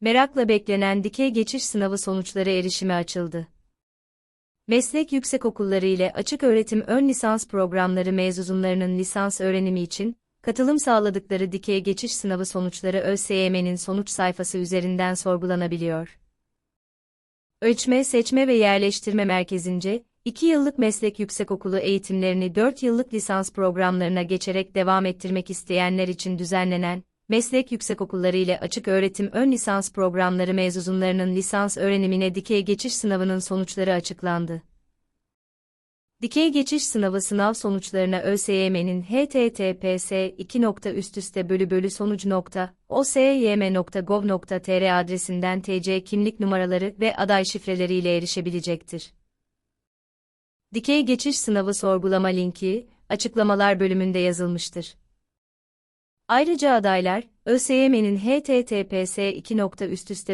Merakla beklenen dikey geçiş sınavı sonuçları erişime açıldı. Meslek yüksekokulları ile açık öğretim ön lisans programları mezunlarının lisans öğrenimi için katılım sağladıkları dikey geçiş sınavı sonuçları ÖSYM'nin sonuç sayfası üzerinden sorgulanabiliyor. Ölçme, Seçme ve Yerleştirme Merkezi'nce 2 yıllık meslek yüksekokulu eğitimlerini 4 yıllık lisans programlarına geçerek devam ettirmek isteyenler için düzenlenen meslek yüksekokulları ile açık öğretim ön lisans programları mezunlarının lisans öğrenimine dikey geçiş sınavının sonuçları açıklandı. Dikey geçiş sınavı sınav sonuçlarına ÖSYM'nin https bölü bölü sonuç.osym.gov.tr adresinden TC kimlik numaraları ve aday şifreleriyle erişebilecektir. Dikey geçiş sınavı sorgulama linki, açıklamalar bölümünde yazılmıştır. Ayrıca adaylar, ÖSYM'nin https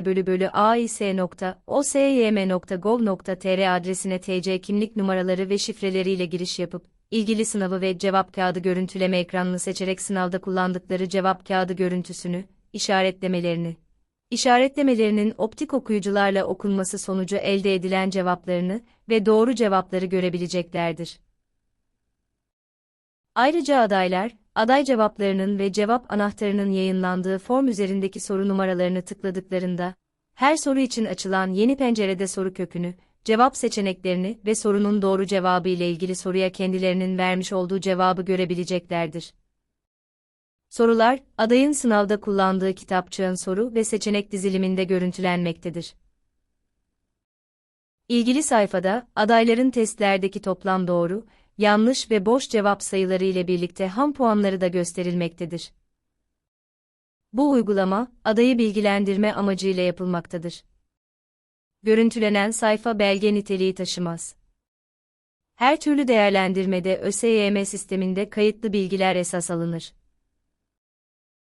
bölü bölü ais.osym.gov.tr adresine TC kimlik numaraları ve şifreleriyle giriş yapıp, ilgili sınavı ve cevap kağıdı görüntüleme ekranını seçerek sınavda kullandıkları cevap kağıdı görüntüsünü, işaretlemelerini, işaretlemelerinin optik okuyucularla okunması sonucu elde edilen cevaplarını ve doğru cevapları görebileceklerdir. Ayrıca adaylar, aday cevaplarının ve cevap anahtarının yayınlandığı form üzerindeki soru numaralarını tıkladıklarında, her soru için açılan yeni pencerede soru kökünü, cevap seçeneklerini ve sorunun doğru cevabı ile ilgili soruya kendilerinin vermiş olduğu cevabı görebileceklerdir. Sorular, adayın sınavda kullandığı kitapçığın soru ve seçenek diziliminde görüntülenmektedir. İlgili sayfada, adayların testlerdeki toplam doğru, yanlış ve boş cevap sayıları ile birlikte ham puanları da gösterilmektedir. Bu uygulama, adayı bilgilendirme amacıyla yapılmaktadır. Görüntülenen sayfa belge niteliği taşımaz. Her türlü değerlendirmede ÖSYM sisteminde kayıtlı bilgiler esas alınır.